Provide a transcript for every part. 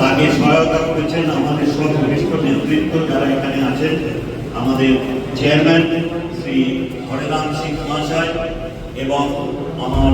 কাজে সহায়তা করেছেন আমাদের সব নেতৃত্ব যারা এখানে আছেন। আমাদের চেয়ারম্যান শ্রী হরেরাম সিং মহাশয় এবং আমার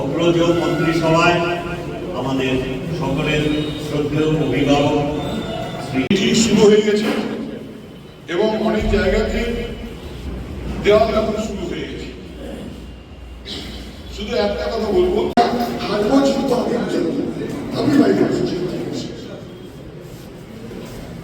অগ্রজ মন্ত্রিসভায় আমাদের সকলের শ্রদ্ধেয় অভিভাবক শ্রী শুরু হয়ে গেছে এবং অনেক জায়গাতে দেওয়াল এখন শুরু হয়ে গেছে। শুধু একটা কথা বলব হারবো জিততে হবে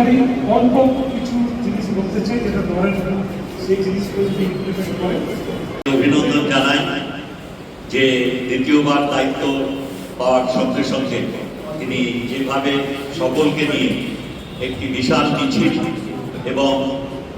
আমি অল্প কিছু জিনিস বলতে চাই যেটা ধরেন সেই জিনিসগুলো যদি ইমপ্লিমেন্ট করে অভিনন্দন জানাই যে দ্বিতীয়বার দায়িত্ব পাওয়ার সঙ্গে সঙ্গে তিনি যেভাবে সকলকে নিয়ে একটি বিশাল মিছিল এবং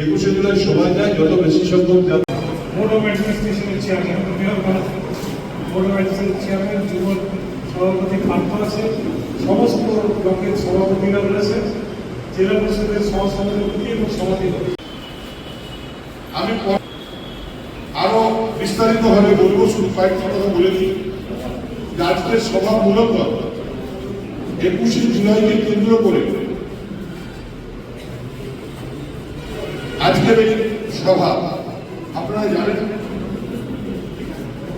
একুশে জুলাই সবাই যাই যত বেশি সংখ্যক যাবে। Board of অ্যাডমিনিস্ট্রেশনের chairman mayor Bharat board of অ্যাডমিনিস্ট্রেশনের chairman যুব সভাপতি আছে। সমস্ত ব্লকের সভাপতিরা রয়েছে। জেলা পরিষদের সহসভাপতি এবং সভাপতি। আমি আরও বিস্তারিত ভাবে বলব শুধু কয়েকটি কথা বলে দিই। আজকের সভা মূলত একুশে জুলাইকে কেন্দ্র করে আজকের এই সভা, আপনারা জানেন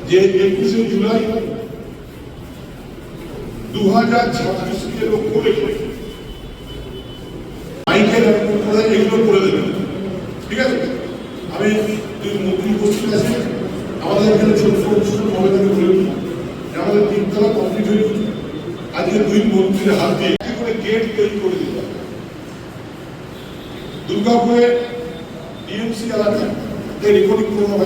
যে একুশে জুলাই দু হাজার লক্ষ্য রেখে মাইকের এগুলো করে দেবেন। ঠিক আছে? আমি উপস্থিত আছি, আমাদের এখানে ছোট ছোট হবে তাকে বলে। আমাদের তিনতলা কমপ্লিট হয়ে আজকে দুই মন্ত্রীর হাত দিয়ে করে গেট তৈরি করে দিতে দুর্গাপুরে ডিএমসি এলাকায় রেকর্ডিং করা হবে